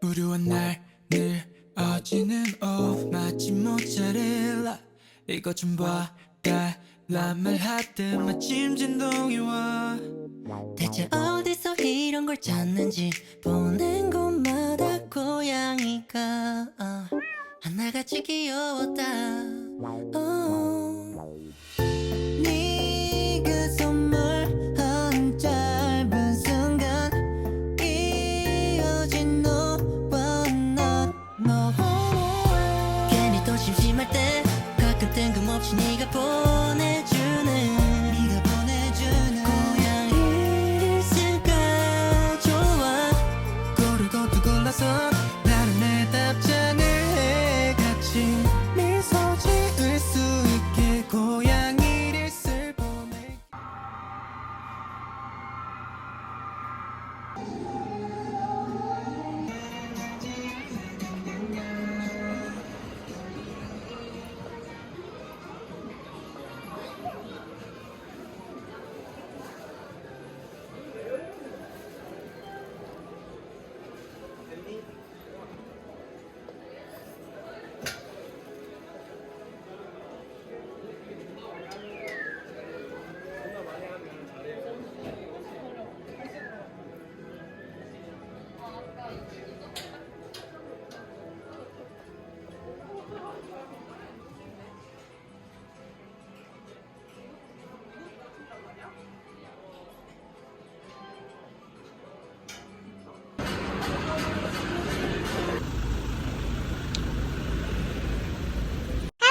무료한 날늘 어지는 옷 마치 모짜렐라. 이것 좀 봐 달라 말하듯 마침 진동이 와. 대체 어디서 이런 걸 찾는지 보는 곳마다 고양이가 어, 하나같이 귀여웠다. 어. 없이 네가 보내주는 네가 보내주는 고양이 있을까 좋아. 고르고 또 골라서 나는 내 답장을 해. 같이 미소 지을 수 있게 고양이를 쓸 보내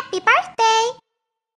happy birthday!